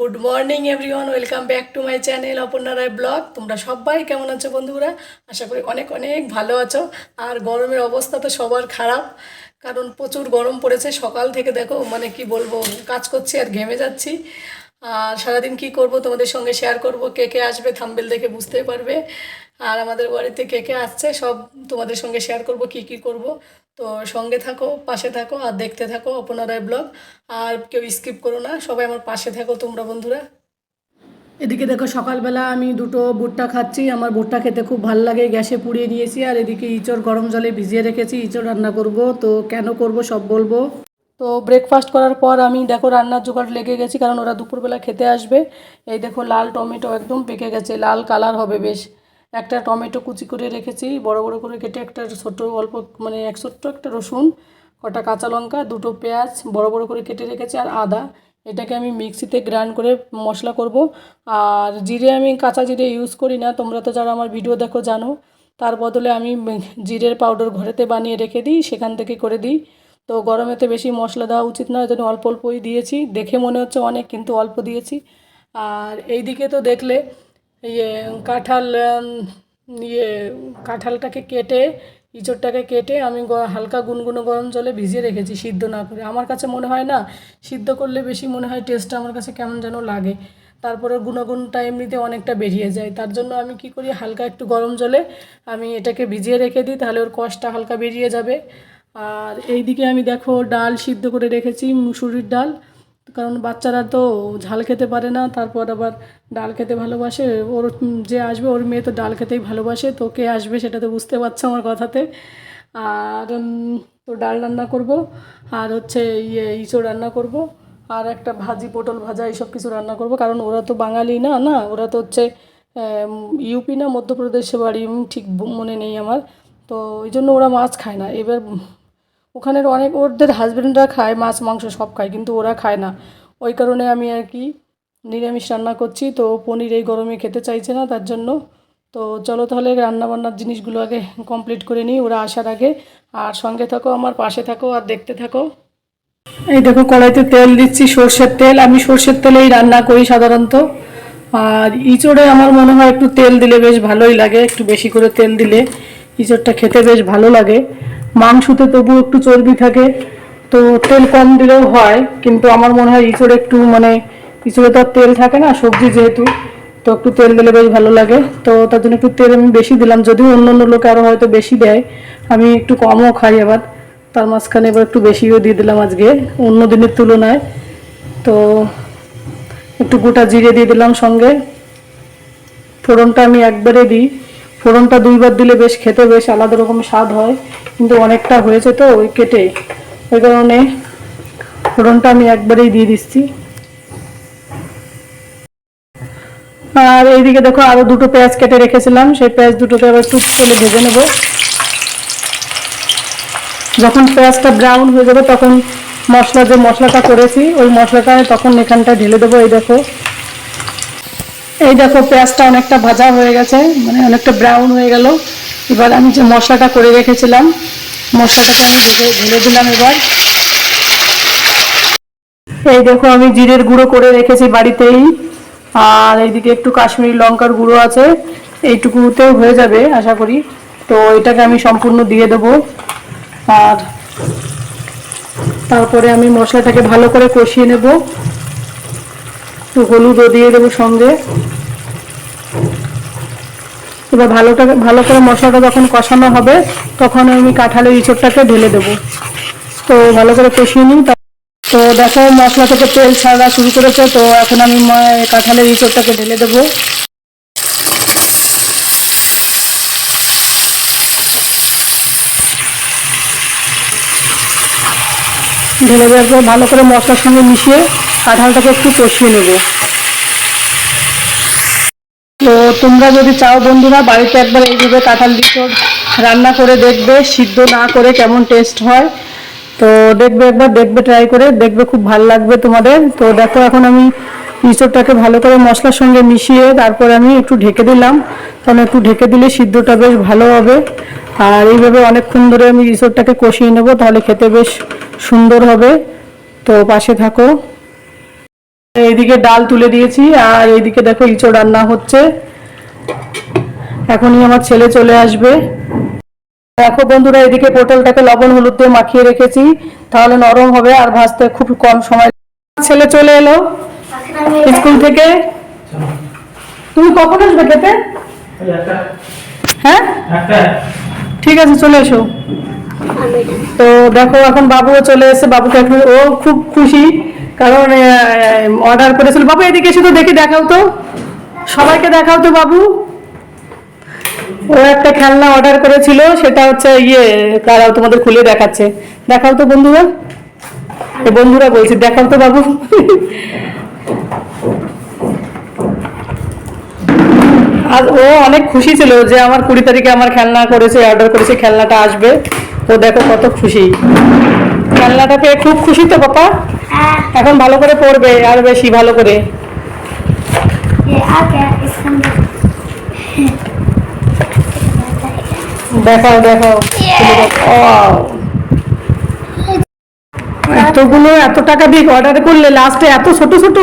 Good morning everyone welcome back to my channel Aparna Roy vlog তোমরা সবাই কেমন আছো বন্ধুরা? আশা করি অনেক অনেক ভালো আছো। আর গরমের অবস্থা তো সবার খারাপ, কারণ প্রচুর গরম পড়েছে। সকাল থেকে দেখো মানে কি বলব, কাজ করছি আর ঘেমে যাচ্ছি। আর সারাদিন কি করব তোমাদের সঙ্গে শেয়ার করব, কে কে আসবে থাম্বেল দেখে বুঝতে পারবে। আর আমাদের বাড়িতে কে কে আসছে সব তোমাদের সঙ্গে শেয়ার করব, কি কি করব। তো সঙ্গে থাকো, পাশে থাকো আর দেখতে থাকো অপনারায় ব্লগ আর কেউ স্কিপ করো না, সবাই আমার পাশে থাকো তোমরা বন্ধুরা। এদিকে দেখো সকালবেলা আমি দুটো ভুট্টা খাচ্ছি, আমার ভুট্টা খেতে খুব ভালো লাগে, গ্যাসে পুড়িয়ে নিয়েছি আর এদিকে ইঁচড় গরম জলে ভিজিয়ে রেখেছি, ইঁচড় রান্না করব। তো কেন করব সব বলব। তো ব্রেকফাস্ট করার পর আমি দেখো রান্নার জোগাড় লেগে গেছি, কারণ ওরা দুপুরবেলা খেতে আসবে। এই দেখো লাল টমেটো একদম পেকে গেছে, লাল কালার হবে বেশ। একটা টমেটো কুচি করে রেখেছি, বড় বড় করে কেটে একটা ছোটো অল্প মানে এক ছোট্ট একটা রসুন, কটা কাঁচা লঙ্কা, দুটো পেঁয়াজ, বড় বড় করে কেটে রেখেছি আর আদা। এটাকে আমি মিক্সিতে গ্রাইন্ড করে মশলা করব। আর জিরে আমি কাঁচা জিরে ইউজ করি না, তোমরা তো যারা আমার ভিডিও দেখো জানো। তার বদলে আমি জিরের পাউডার ঘরেতে বানিয়ে রেখে দিই, সেখান থেকে করে দিই। তো গরমেতে বেশি মশলা দেওয়া উচিত নয় জন্য অল্প অল্পই দিয়েছি। দেখে মনে হচ্ছে অনেক, কিন্তু অল্প দিয়েছি। আর এই দিকে তো দেখলে ইয়ে কাঁঠাল ইয়ে কাঁঠালটাকে কেটে, ইঁচড়টাকে কেটে আমি হালকা গুনগুনো গরম জলে ভিজিয়ে রেখেছি সিদ্ধ না করে। আমার কাছে মনে হয় না, সিদ্ধ করলে বেশি মনে হয় টেস্টটা আমার কাছে কেমন যেন লাগে। তারপরে গুণগুণটা এমনিতে অনেকটা বেরিয়ে যায়। তার জন্য আমি কি করি, হালকা একটু গরম জলে আমি এটাকে ভিজিয়ে রেখে দিই, তাহলে ওর কষটা হালকা বেরিয়ে যাবে। আর এইদিকে আমি দেখো ডাল সিদ্ধ করে রেখেছি, মুসুরির ডাল। কারণ বাচ্চারা তো ঝাল খেতে পারে না, তারপর আবার ডাল খেতে ভালোবাসে। ওর যে আসবে, ওর মেয়ে তো ডাল খেতেই ভালোবাসে। তো কে আসবে সেটা তো বুঝতে পারছ আমার কথাতে। আর তো ডাল রান্না করব। আর হচ্ছে ইয়ে ইঁচড় রান্না করব। আর একটা ভাজি, পটল ভাজা, এইসব কিছু রান্না করব। কারণ ওরা তো বাঙালি না না? ওরা তো হচ্ছে ইউপি না, মধ্যপ্রদেশে বাড়ি ঠিক মনে নেই আমার। তো ওই জন্য ওরা মাছ খায় না। এবার ওখানের অনেক, ওদের হাজব্যান্ডরা খায়, মাছ, মাংস সব খায়, কিন্তু ওরা খায় না। ওই কারণে আমি আর কি নিরামিষ রান্না করছি, তো পনির এই গরমে খেতে চাইছে না, তার জন্য। তো চলো তাহলে রান্নাবান্নার জিনিসগুলো আগে কমপ্লিট করে নিই, ওরা আসার আগে। আর সঙ্গে থাকো, আমার পাশে থাকো আর দেখতে থাকো। এই দেখো, কড়াইতে তেল দিচ্ছি, সর্ষের তেল। আমি সর্ষের তেলেই রান্না করি সাধারণত। আর ইঁচড়ে আমার মনে হয় একটু তেল দিলে বেশ ভালোই লাগে, একটু বেশি করে তেল দিলে ইঁচড়টা খেতে বেশ ভালো লাগে। মাংসতে তবু একটু চর্বি থাকে। তো তেল কম দিলেও হয়, কিন্তু আমার মনে হয় ইঁচড়ে একটু মানে ইঁচড়ে তো তেল থাকে না, সবজি যেহেতু, তো একটু তেল দিলে বেশ ভালো লাগে। তো তার জন্য একটু তেল আমি বেশি দিলাম, যদিও অন্য অন্য লোকে আরও হয়তো বেশি দেয়, আমি একটু কমও খাই আবার। তার মাঝখানে এবার একটু বেশিও দিয়ে দিলাম আজকে, অন্য দিনের তুলনায়। তো একটু গোটা জিরে দিয়ে দিলাম সঙ্গে। ফোড়নটা আমি একবারে দিই। ফোড়নটা দুইবার দিলে বেশ খেতে বেশ আলাদা রকম স্বাদ হয়। কিন্তু অনেকটা হয়েছে তো ওই কেটে। ওই কারণে ফোড়নটা আমি একবারেই দিয়ে দিচ্ছি। আর এইদিকে দেখো আরও দুটো পেঁয়াজ কেটে রেখেছিলাম। সেই পেঁয়াজ দুটোকে আবার একটু করে ভেজে নেব। যখন পেঁয়াজটা ব্রাউন হয়ে যাবে তখন মশলা যে মশলাটা করেছি, ওই মশলাটা তখন এখানটা ঢেলে দেবো, এই দেখো। এই দেখো পেঁয়াজটা অনেকটা ভাজা হয়ে গেছে মানে অনেকটা ব্রাউন হয়ে গেল। এবার আমি যে মশলাটা করে রেখেছিলাম, মশলাটাকে আমি ঢেলে দিলাম এবার। এই দেখো, আমি জিরের গুঁড়ো করে রেখেছি বাড়িতেই। আর এইদিকে একটু কাশ্মীরি লঙ্কার গুঁড়ো আছে, এইটুকুতেও হয়ে যাবে, আশা করি। তো এটাকে আমি সম্পূর্ণ দিয়ে দেবো। আর তারপরে আমি মশলাটাকে ভালো করে কষিয়ে নেব। হলুদও দিয়ে দেবো সঙ্গে। এবার ভালোটা ভালো করে মশলাটা যখন কষানো হবে, তখন আমি কাঁঠালের ইঁচড়টাকে ঢেলে দেবো। তো ভালো করে কষিয়ে নিই। তো দেখো মশলা থেকে তেল ছাড়া শুরু করেছে। তো এখন আমি কাঁঠালের ইঁচড়টাকে ঢেলে দেবো। ঢেলে দেওয়ার পর ভালো করে মশলার সঙ্গে মিশিয়ে কাঁঠালটাকে একটু কষিয়ে নেব। তো তোমরা যদি চাও বন্ধুরা, বাড়িতে একবার এইভাবে কাঁঠাল লিচড় রান্না করে দেখবে, সিদ্ধ না করে কেমন টেস্ট হয়। তো দেখবে একবার, দেখবে ট্রাই করে, দেখবে খুব ভালো লাগবে তোমাদের। তো দেখো এখন আমি ইঁচড়টাকে ভালো করে মশলার সঙ্গে মিশিয়ে তারপর আমি একটু ঢেকে দিলাম। কারণ একটু ঢেকে দিলে সিদ্ধটা বেশ ভালো হবে। আর এইভাবে অনেকক্ষণ ধরে আমি ইঁচড়টাকে কষিয়ে নেব, তাহলে খেতে বেশ সুন্দর হবে। তো পাশে থাকো। এইদিকে ডাল তুলে দিয়েছি, আর এইদিকে দেখো ইঁচড় রান্না হচ্ছে। এখনই আমার ছেলে চলে আসবে। দেখো বন্ধুরা এদিকে পটলটাকে লবণ হলুদ দিয়ে মাখিয়ে রেখেছি, তাহলে নরম হবে আর ভাজতে খুব কম সময় ছেলে চলে এলো স্কুল থেকে। তুমি কখন আসবে খেতে? হ্যাঁ? ঠিক আছে, চলে এসো। তো দেখো, এখন বাবুও চলে এসে, বাবুকে এখন ও খুব খুশি। কারণ অর্ডার করেছিল। বাবু, এদিকে এসে তো দেখি, দেখাও তো। সবাইকে দেখাও তো, বাবু। ও একটা খেলনা অর্ডার করেছিল, সেটা হচ্ছে ইয়ে তারাও তোমাদের খুলে দেখাচ্ছে। দেখাও তো, বন্ধুরা। বন্ধুরা বলছি, দেখাও তো, বাবু। আর ও অনেক খুশি ছিল যে আমার কুড়ি তারিখে আমার খেলনা করেছে অর্ডার করেছে, খেলনাটা আসবে। ও দেখো কত খুশি। জানলাটা পেয়ে খুব খুশি তো পাপা? এখন ভালো করে পড়বে আর বেশি ভালো করে। দেখাও দেখাও। এতগুলো এত টাকা দিয়ে অর্ডার করলে লাস্টে এত ছোট ছোট?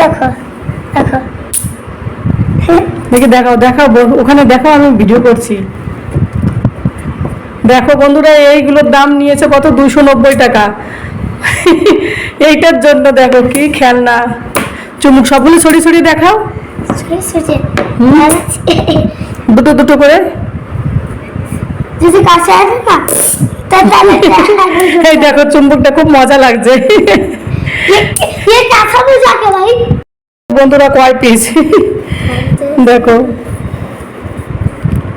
দেখো দেখো। দেখি দেখাও দেখাও ওখানে দেখাও আমি ভিডিও করছি। দেখো বন্ধুরা এইগুলোর দাম নিয়েছে কত? দুশো নব্বই টাকা। এইটার জন্য দেখো কি খেলনা। চুমুক সবগুলো ছড়িয়ে ছড়িয়ে দেখাও। দুটো দুটো করে। এই দেখো চুম্বকটা খুব মজা লাগছে। বন্ধুরা কয় পিস দেখো।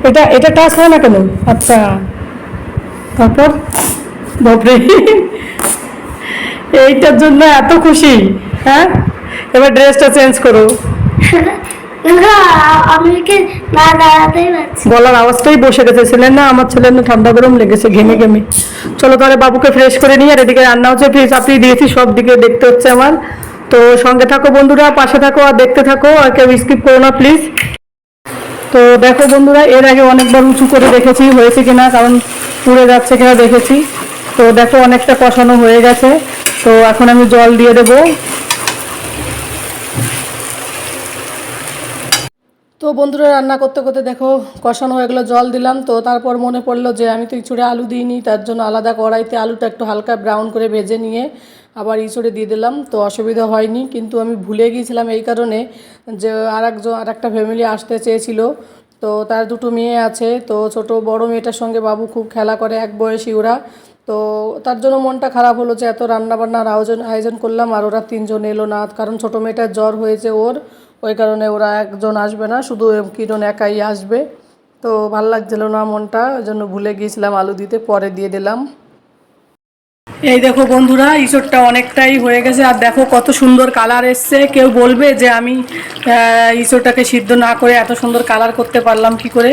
এটা এটা টাচ হয় না কেন আচ্ছা। তারপর? বাপরে। এইটার জন্য এত খুশি হ্যাঁ? এবার ড্রেসটা চেঞ্জ করো। দাঁড়াতেই আওয়াজটাই বসে গেছে ছেলের না আমার ছেলের না ঠান্ডা গরম লেগেছে ঘেমে ঘেমে। চলো তাহলে বাবুকে ফ্রেশ করে নিয়ে আর এদিকে রান্না হচ্ছে ফ্রিজ আপনি দিয়েছি সব দিকে দেখতে হচ্ছে আমার। তো সঙ্গে থাকো বন্ধুরা পাশে থাকো আর দেখতে থাকো আর কেউ স্কিপ করো না প্লিজ তো দেখো বন্ধুরা, এর আগে অনেকবার উঁচু করে দেখেছি, হয়েছে কিনা, কারণ পুড়ে যাচ্ছে কিনা দেখেছি। তো দেখো অনেকটা কষানো হয়ে গেছে। তো এখন আমি জল দিয়ে দেবো। তো বন্ধুরা রান্না করতে করতে দেখো কষানো হয়ে গেলো, জল দিলাম। তো তারপর মনে পড়ল যে আমি তো ইঁচড়ে আলু দিইনি, তার জন্য আলাদা কড়াইতে আলুটা একটু হালকা ব্রাউন করে ভেজে নিয়ে আবার ইঁচড়ে দিয়ে দিলাম। তো অসুবিধা হয়নি, কিন্তু আমি ভুলে গিয়েছিলাম এই কারণে যে আর একজন আর একটা ফ্যামিলি আসতে চেয়েছিল। তো তার দুটো মেয়ে আছে, তো ছোট বড় মেয়েটার সঙ্গে বাবু খুব খেলা করে, এক বয়সী ওরা। তো তার জন্য মনটা খারাপ হলো যে এত রান্নাবান্নার আয়োজন আয়োজন করলাম আর ওরা তিনজন এলো না, কারণ ছোটো মেয়েটার জ্বর হয়েছে ওর। ওই কারণে ওরা একজন আসবে না, শুধু কিরণ একাই আসবে। তো ভালো লাগছিল না মনটা, ওই জন্য ভুলে গিয়েছিলাম আলু দিতে, পরে দিয়ে দিলাম। এই দেখো বন্ধুরা ইঁচড়টা অনেকটাই হয়ে গেছে, আর দেখো কত সুন্দর কালার এসছে। কেউ বলবে যে আমি ইঁচড়টাকে সিদ্ধ না করে এত সুন্দর কালার করতে পারলাম কি করে?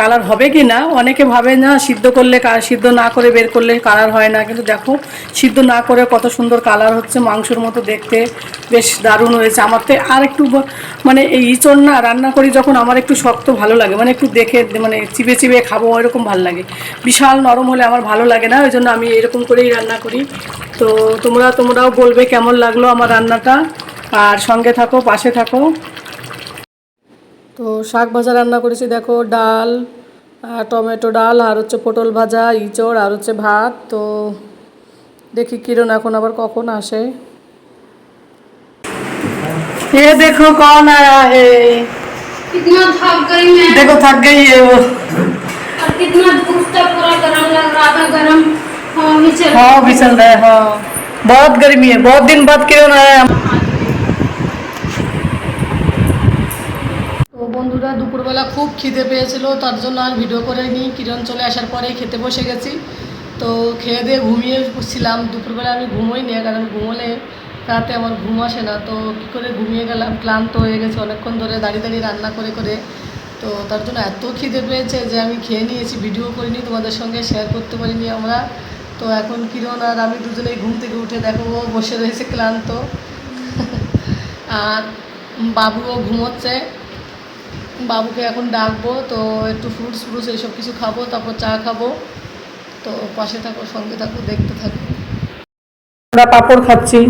কালার হবে কি না অনেকে ভাবে না, সিদ্ধ করলে সিদ্ধ না করে বের করলে কালার হয় না। কিন্তু দেখো, সিদ্ধ না করে কত সুন্দর কালার হচ্ছে মাংসর মতো দেখতে। বেশ দারুণ হয়েছে। আমার তো আর একটু মানে এই ইঁচড় না রান্না করি যখন আমার একটু শক্ত ভালো লাগে। মানে একটু দেখে মানে চিবে চিবে খাব এরকম ভালো লাগে। বিশাল নরম হলে আমার ভালো লাগে না ওই জন্য আমি এরকম করেই রান্না করি। তো তোমরা, তোমরাও বলবে কেমন লাগল আমার রান্নাটা। আর সঙ্গে থাকো, পাশে থাকো। তো শাক ভাজা রান্না করেছি দেখো ডাল আহ, টমেটো ডাল আর হচ্ছে পটল ভাজা ইঁচড় আর হচ্ছে ভাত তো দেখি কিরণ এখন আবার কখন আসে ये देखो कौन आया है कितना थक गई मैं देखो थक गई है वो और कितना धूप तक पूरा गरम लग रहा था गरम हवा भी चल हाँ भी चल रहा है हाँ बहुत गर्मी है बहुत दिन बाद किरण आया দুপুরবেলা খুব খিদে পেয়েছিল, তার জন্য আর ভিডিও করে নিই কিরণ চলে আসার পরেই খেতে বসে গেছি। তো খেয়ে দিয়ে ঘুমিয়ে ছিলাম। দুপুরবেলা আমি ঘুমোই নি, কারণ ঘুমোলে রাতে আমার ঘুম আসে না। তো কী করে ঘুমিয়ে গেলাম, ক্লান্ত হয়ে গেছে অনেকক্ষণ ধরে, দাঁড়িয়ে দাঁড়িয়ে রান্না করে করে। তো তার জন্য এত খিদে পেয়েছে যে আমি খেয়ে নিয়েছি ভিডিও করিনি তোমাদের সঙ্গে শেয়ার করতে পারিনি আমরা। তো এখন কিরণ আর আমি দুজনেই ঘুম থেকে উঠে দেখো, ও বসে রয়েছে ক্লান্ত। আর বাবুও ঘুমোচ্ছে। বাবুকে এখন ডাকবো তো একটু ফ্রুটস ফ্রুটস এইসব কিছু খাব তারপর চা খাব। তো পাশে থাকো সঙ্গে থাকো দেখতে থাকো। আমরা পাঁপড় খাচ্ছি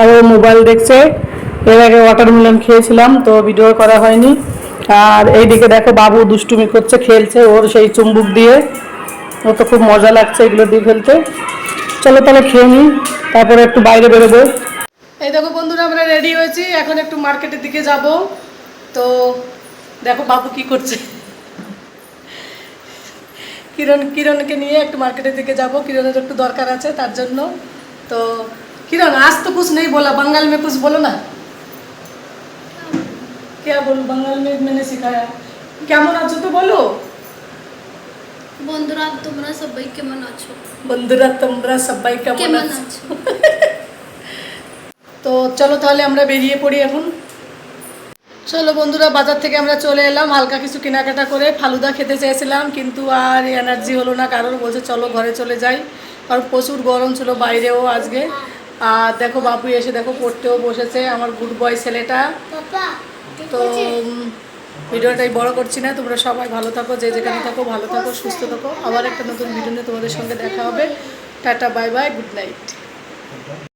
আর ও মোবাইল দেখছে। এর আগে ওয়াটারমেলন খেয়েছিলাম তো ভিডিও করা হয়নি। আর এইদিকে দেখো বাবু দুষ্টুমি করছে খেলছে ওর সেই চুম্বুক দিয়ে। ও তো খুব মজা লাগছে এগুলো দিয়ে ফেলতে চলো তাহলে খেয়ে নিই তারপরে একটু বাইরে বেরোবো। এই দেখো বন্ধুরা আমরা রেডি হয়েছি। এখন একটু মার্কেটের দিকে যাব। তো দেখো বাবু কি করছে কিরণ কিরণকে নিয়ে একটু মার্কেটের দিকে যাব কিরণের একটু দরকার আছে তার জন্য তো কিরণ আজ তো कुछ नहीं बोला बंगाल में कुछ बोलो ना क्या बोलूं बंगाल में मैंने सिखाया কেমন আছো তো বলো বন্ধুরা তোমরা সবাই কেমন আছো বন্ধুরা তোমরা সবাই কেমন কেমন আছো আছো তো চলো তাহলে আমরা বেরিয়ে পড়ি এখন চলো বন্ধুরা বাজার থেকে আমরা চলে এলাম। হালকা কিছু কেনাকাটা করে ফালুদা খেতে চেয়েছিলাম কিন্তু আর এনার্জি হলো না। কারণ বলছে চলো ঘরে চলে যাই। কারণ প্রচুর গরম ছিল বাইরেও আজকে। আর দেখো বাপু এসে দেখো পড়তেও বসেছে আমার গুড বয় ছেলেটা। তো ভিডিওটাই বড় করছি না। তোমরা সবাই ভালো থাকো যে যেখানে থাকো ভালো থাকো সুস্থ থাকো। আবার একটা নতুন ভিডিও নিয়ে তোমাদের সঙ্গে দেখা হবে। Tata bye bye good night